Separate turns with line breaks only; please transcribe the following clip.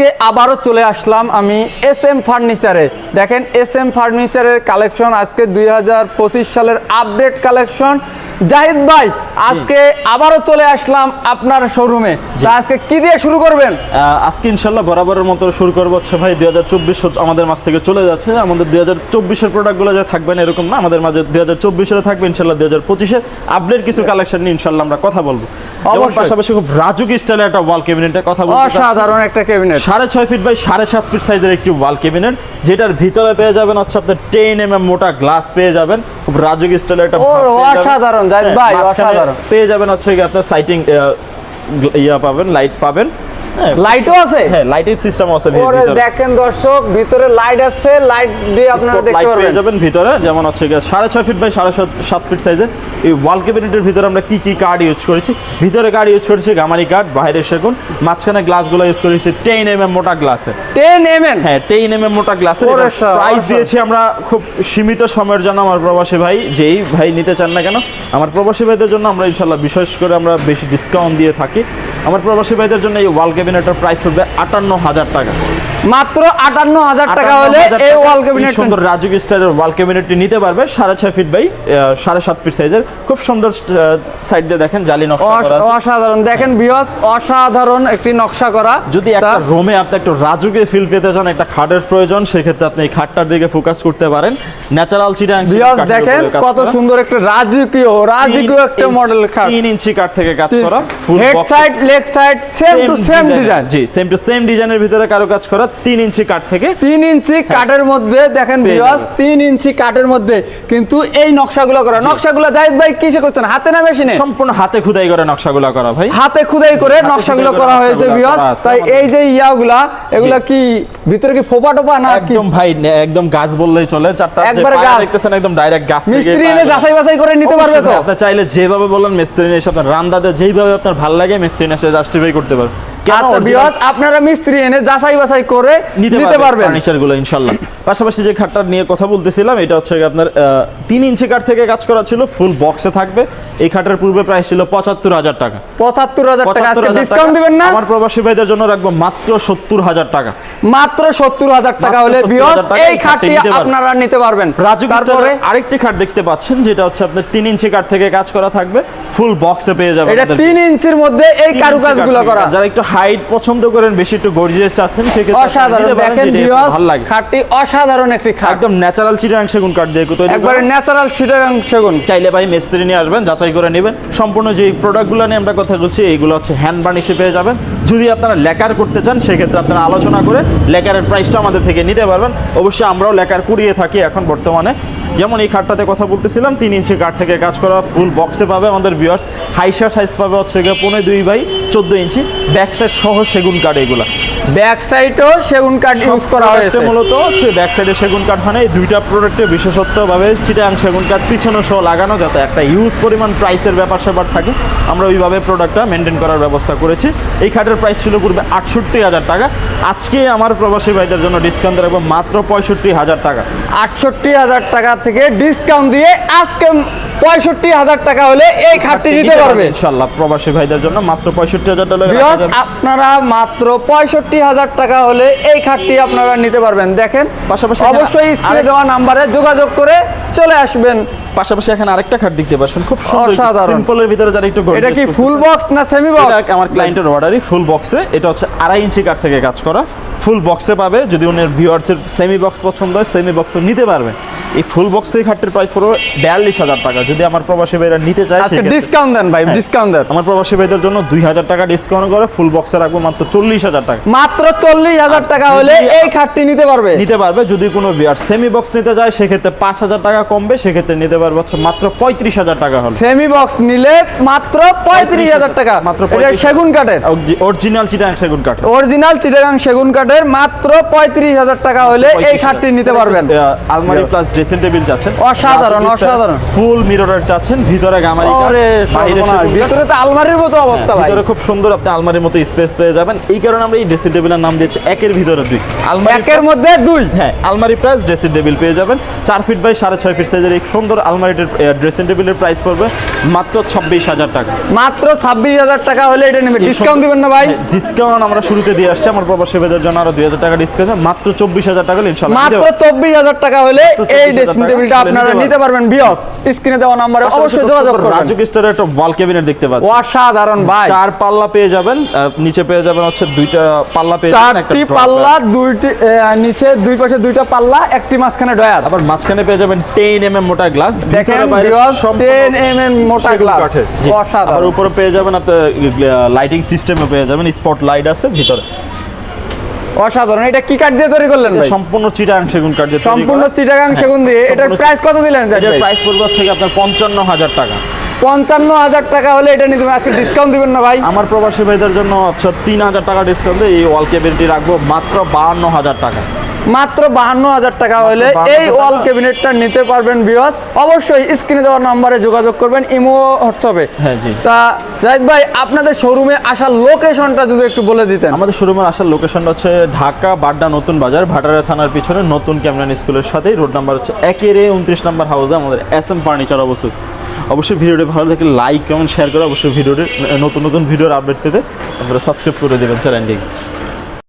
আজকে আবারও চলে আসলাম আমি এস এম ফার্নিচারে দেখেন এস এম ফার্নিচারের কালেকশন আজকে দুই হাজার পঁচিশ সালের আপডেট কালেকশন জাহিদ ভাই আজকে আবারও চলে আসলাম আপনার শোরুমে আজকে কি দিয়ে শুরু করবেন?
আজকে ইনশাল্লাহ বরাবরের মতো শুরু করব হচ্ছে ভাই দুই হাজার চব্বিশ আমাদের মাছ থেকে চলে যাচ্ছে। আমাদের দুই হাজার চব্বিশের প্রোডাক্টগুলো যে থাকবে না এরকম না আমাদের মাঝে দুই হাজার চব্বিশের থাকবে ইনশাল্লাহ দুই হাজার পঁচিশে। আপডেট কিছু কালেকশন নিয়ে ইনশাল্লাহ আমরা কথা বলব।
অবশ্যই।
পাশাপাশি খুব রাজুক স্টাইলের একটা ওয়াল ক্যাবিনেটের কথা।
অসাধারণ একটা ক্যাবিনেট
সাড়ে ছয় ফিট বাই সাড়ে সাত ফিট সাইজের একটি ওয়াল ক্যাবিনেট যেটার ভিতরে পেয়ে যাবেন হচ্ছে আপনার টেন এম এম মোটা গ্লাস পেয়ে যাবেন। খুব রাজুক স্টাইলের একটা।
অসাধারণ, জাহিদ ভাই,
পেয়ে যাবেন হচ্ছে কি আপনার সাইটিং ইয়া পাবেন লাইট পাবেন।
লাইটও আছে?
হ্যাঁ লাইটের সিস্টেম আছে ভিতরে
দেখেন দর্শক ভিতরে লাইট আছে লাইট দিয়ে আপনারা দেখতে পারবেন।
যাবেন ভিতরে যেমন হচ্ছে গিয়ে সাড়ে ছয় ফিট বাই সাড়ে সাত- সাত ফিট সাইজের এই ওয়াল ক্যাবিনেটের ভিতরে আমরা কি কি কার্ড ইউজ করেছি? ভিতরে কার্ড ইউজ করেছি গামারি কার্ড বাইরে সেগুন। মাঝখানে গ্লাসগুলো ইউজ করেছি টেন এম এম মোটা গ্লাসের
টেন এম এম
হ্যাঁ টেন এম এম মোটা গ্লাসের
ওরে
প্রাইস দিয়েছি আমরা খুব সীমিত সময়ের জন্য আমার প্রবাসী ভাই যেই ভাই নিতে চান না কেন। আমার প্রবাসী ভাইদের জন্য আমরা ইনশাল্লাহ বিশেষ করে আমরা বেশি ডিসকাউন্ট দিয়ে থাকি। আমার প্রবাসী ভাইদের জন্য এই ওয়াল ক্যাবিনেটের প্রাইস হবে আটান্ন হাজার টাকা।
মাত্র আটান্ন হাজার টাকা হলে এই ওয়াল ক্যাবিনেট
সুন্দর রাজুক স্টাইলের ওয়াল ক্যাবিনেটটি নিতে পারবে। সাড়ে ছয় ফিট বাই সাড়ে সাত ফিট সাইজের খুব সুন্দর সাইড দিয়ে দেখেন জালি নকশা
অসাধারণ। দেখেন বিয়স অসাধারণ একটি নকশা করা।
যদি একটা রুমে আপনি একটু রাজুকে ফিল পেতে চান একটা খাটের প্রয়োজন সেক্ষেত্রে আপনি এই খাটটার দিকে ফোকাস করতে পারেন। ন্যাচারাল চিটাং
বিয়স দেখেন কত সুন্দর একটা রাজকীয় রাজকীয় একটা মডেল খাট।
তিন ইঞ্চি কাঠ থেকে কাজ করা। Full
head side leg side same to same design
G same to same ডিজাইনের ভিতরে কারও কাজ করা। তিন ইঞ্চি কাঠ থেকে।
তিন ইঞ্চি কাঠের মধ্যে দেখেন বিয়স। তিন ইঞ্চি কাঠের মধ্যে কিন্তু এই নকশাগুলো করা। নকশাগুলো জাহিদ ভাই কিসে করছেন? হাতে না মেশিনে?
সম্পূর্ণ হাতে খুদাই করে নকশাগুলো করা ভাই।
হাতে খুদাই করে নকশাগুলো
করা
হয়েছে বিয়স তাই এই যে ইয়াগুলা এগুলা কি ভিতরে কি ফোপা টোপা না
একদম ভাই একদম গাছ বললেই চলে। চারটা
একবারে গাছ।
দেখতেছেন একদম ডাইরেক্ট গাছ থেকে
মিস্ত্রি এনে যাচাই বাছাই করে নিতে পারবে তো?
আপনি চাইলে যেভাবে বলেন মিস্ত্রি নিয়ে এসে আপনার রান্দাতে যেইভাবে আপনার ভালো লাগে মিস্ত্রি এসে জাস্টিফাই করতে পারবেন
আচ্ছা আপনারা মিস্ত্রি এনে যাচাই বাছাই করে
নিতে
নিতে পারবেন
ফার্নিচারগুলো ইনশাল্লাহ। পাশাপাশি যে খাটটা নিয়ে কথা বলতেছিলাম এটা হচ্ছে আপনার আহ, তিন ইঞ্চি কাঠ থেকে কাজ করা ছিল ফুল বক্সে থাকবে। এই খাটের পূর্বে প্রাইস ছিল পঁচাত্তর হাজার টাকা।
পঁচাত্তর হাজার টাকা আজকে ডিসকাউন্ট দিবেন না?
আমার প্রবাসী ভাইদের জন্য রাখব মাত্র সত্তর হাজার টাকা।
মাত্র সত্তর হাজার টাকা হলে
70,000
বিয়স
টাকা
এই
খাটটি।
আপনারা নিতে পারবেন।
রাজু
তারপরে
আরেকটি খাট দেখতে পাচ্ছেন যেটা হচ্ছে আপনার তিন ইঞ্চি কাঠ থেকে কাজ করা থাকবে ফুল বক্সে পেয়ে যাবেন
এটা তিন ইঞ্চির মধ্যে এই কারুকাজগুলো করা।
যারা একটু হাইট পছন্দ করেন বেশি একটু গর্জিয়াস চাচ্ছেন সেক্ষেত্রে
অসাধারণ। দেখেন
লাগে।
খাটটি অসাধারণ একটি খাট।
একদম ন্যাচারাল চিটাং সেগুন কাঠ দিয়ে তৈরি
একবারে ন্যাচারাল সিটাগাং সেগুন।
চাইলে ভাই মিস্ত্রি নিয়ে আসবেন যাচাই করে নেবেন। সম্পূর্ণ যে প্রোডাক্টগুলো নিয়ে আমরা কথা বলছি, এইগুলো হচ্ছে হ্যান্ড বার্নিশে পেয়ে যাবেন। যদি আপনারা লেকার করতে চান সেক্ষেত্রে আপনারা আলোচনা করে লেকারের প্রাইসটা আমাদের থেকে নিতে পারবেন। অবশ্যই আমরাও লেকার কুড়িয়ে থাকি এখন বর্তমানে। যেমন এই খাটটাতে কথা বলতেছিলাম তিন ইঞ্চি কাঠ থেকে কাজ করা ফুল বক্সে পাবে আমাদের বিয়ার্স হাইসা সাইজ পাবে হচ্ছে গিয়ে পনেরো দুই বাই চোদ্দ ইঞ্চি। ব্যাক সাইড সহ সেগুন কাঠ এগুলা।
ব্যাক সাইডও সেগুন কাঠ ইউজ করা হয়েছে।
মূলত হচ্ছে ব্যাক সাইডে সেগুন কাঠ হয় এই দুইটা প্রোডাক্টে বিশেষত্বভাবে চিটাং সেগুন কাঠ পিছনে সহ লাগানো যাতে একটা ইউজ পরিমাণ প্রাইসের ব্যাপার স্যাপার থাকে। আমরা ওইভাবে প্রোডাক্টটা মেনটেন করার ব্যবস্থা করেছি। এই খাটের প্রাইস ছিল পূর্বে আটষট্টি হাজার টাকা। আজকে আমার প্রবাসী ভাইদের জন্য ডিসকাউন্ট রাখব মাত্র পঁয়ষট্টি হাজার টাকা।
আটষট্টি হাজার টাকা থেকে ডিসকাউন্ট দিয়ে আজকে পঁয়ষট্টি হাজার টাকা হলে এই খাটটি নিতে পারবে।
ইনশাল্লাহ প্রবাসী ভাইদের জন্য মাত্র পঁয়ষট্টি হাজার টাকা
আপনারা মাত্র পঁয়ষট্টি হাজার টাকা হলে এই খাটটি আপনারা নিতে পারবেন। দেখেন
পাশাপাশি
অবশ্যই স্ক্রিনে দেওয়া নাম্বারে যোগাযোগ করে চলে আসবেন।
পাশাপাশি এখানে আরেকটা খাট দেখতে পাচ্ছেন খুব সুন্দর। সিম্পলের ভিতরে যারা একটু
এটা কি ফুল বক্স না সেমি বক্স
আমার ক্লায়েন্টের অর্ডারই ফুল বক্সে এটা হচ্ছে আড়াই ইঞ্চি কাঠ থেকে কাজ করা। ফুল বক্সে পাবে। যদি উনার ভিউয়ার্সের সেমি বক্স পছন্দ হয় সেমি বক্সও নিতে পারবে। এই ফুল বক্সে এই খাটটির প্রাইস পড়বে বিয়াল্লিশ হাজার টাকা। যদি আমার প্রবাসী ভাইরা নিতে চায়
ডিসকাউন্ট দেন ভাই
হ্যাঁ।
ডিসকাউন্ট দেন।
আমার প্রবাসী ভাইদের জন্য দুই হাজার টাকা ডিসকাউন্ট করে ফুল বক্সে রাখব মাত্র চল্লিশ হাজার টাকা।
মাত্র চল্লিশ হাজার টাকা হলে এই খাটটি নিতে পারবে।
নিতে পারবে যদি কোনো বিয়ার সেমি বক্স নিতে চায় সেক্ষেত্রে পাঁচ হাজার টাকা কমবে সেক্ষেত্রে নিতে পারবে হচ্ছে মাত্র পঁয়ত্রিশ হাজার টাকা হলে।
সেমি বক্স নিলে মাত্র পঁয়ত্রিশ হাজার টাকা।
মাত্র
সেগুন কাঠের।
অরিজিনাল চিটাং সেগুন কাঠ
অরিজিনাল চিটাগাং সেগুন কাঠ কাঠের মাত্র পঁয়ত্রিশ হাজার টাকা হলে এই খাটটি নিতে পারবেন।
আলমারি প্লাস ড্রেসিং টেবিল চাচ্ছেন
অসাধারণ, অসাধারণ।
ফুল মিররের চাচ্ছেন ভিতরে গামারি।
ভিতরে তো আলমারির মতো অবস্থা ভাই।
ভিতরে খুব সুন্দর আপনি আলমারির মতো স্পেস পেয়ে যাবেন। এই কারণে আমরা এই ড্রেসিং টেবিলের নাম দিয়েছি একের ভিতরে দুই। আলমারি
একের মধ্যে দুই।
হ্যাঁ আলমারি প্রাইস ড্রেসিং টেবিল পেয়ে যাবেন। চার ফিট বাই সাড়ে ছয় ফিট সাইজের এই সুন্দর আলমারিটির ড্রেসিং টেবিলের প্রাইস পড়বে মাত্র ছাব্বিশ হাজার টাকা।
মাত্র ছাব্বিশ হাজার টাকা হলে এটা নেবে ডিসকাউন্ট দিবেন না ভাই?
ডিসকাউন্ট আমরা শুরুতে দিয়ে আসছি। আমার প্রবাসী ভাইদের জন্য আরও দুই হাজার টাকা ডিসকাউন্ট মাত্র চব্বিশ হাজার টাকা ইনশাল্লাহ
মাত্র চব্বিশ হাজার টাকা হলে এই ড্রেসিং টেবিলটা আপনারা
নিতে
পারবেন। বিয়স স্ক্রিনে দেওয়া নাম্বারে অবশ্যই যোগাযোগ করবেন।
রাজুক স্টারের একটা ওয়াল ক্যাবিনেট দেখতে পাচ্ছি।
অসাধারণ ভাই।
চার পাল্লা পেয়ে যাবেন। নিচে পেয়ে যাবেন হচ্ছে দুইটা পাল্লা পেয়ে যাবেন একটা
চারটি পাল্লা দুইটি নিচে দুই পাশে দুইটা পাল্লা একটি মাঝখানে ডয়ার।
আবার মাঝখানে পেয়ে যাবেন টেন এম এম মোটা গ্লাস
দেখেন টেন এম এম মোটা গ্লাস অসাধারণ।
উপরে পেয়ে যাবেন আপনার লাইটিং সিস্টেমে পেয়ে যাবেন স্পট লাইট আছে ভিতরে।
অসাধারণ। এটা কি কাঠ দিয়ে তৈরি করলেন ভাই?
সম্পূর্ণ চিটাং সেগুন কাঠ দিয়ে
সম্পূর্ণ চিটাগাং সেগুন দিয়ে। এটার প্রাইস কত দিলেন
এটার প্রাইস পড়বে হচ্ছে আপনার পঞ্চান্ন হাজার টাকা।
পঞ্চান্ন হাজার টাকা হলে এটা নিতে আজকে ডিসকাউন্ট দিবেন না ভাই?
আমার প্রবাসী ভাইদের জন্য হচ্ছে তিন হাজার টাকা ডিসকাউন্ট এই ওয়াল ক্যাবিনেটটি রাখব মাত্র বাহান্ন হাজার টাকা।
মাত্র বাহান্ন হাজার টাকা হলে এই ওয়াল ক্যাবিনেটটা নিতে পারবেন বিয়স অবশ্যই স্ক্রিনে দেওয়া নম্বরে যোগাযোগ করবেন ইমো হোয়াটসঅ্যাপে
হ্যাঁ, জি।
তা জাহিদ ভাই আপনাদের শোরুমে আসার লোকেশনটা যদি একটু বলে দিতেন।
আমাদের শোরুমের আসার লোকেশনটা হচ্ছে ঢাকা বাড্ডা নতুন বাজার ভাটারা থানার পিছনে নতুন ক্যামরান স্কুলের সাথেই। রোড নাম্বার হচ্ছে একের উনত্রিশ নাম্বার হাউসে আমাদের এস এম ফার্নিচার অবস্থিত। অবশ্যই ভিডিওটি ভালো থাকলে লাইক কমেন্ট শেয়ার করে অবশ্যই ভিডিওটি নতুন নতুন ভিডিওর আপডেট পেতে আপনারা সাবস্ক্রাইব করে দেবেন চ্যানেলটি।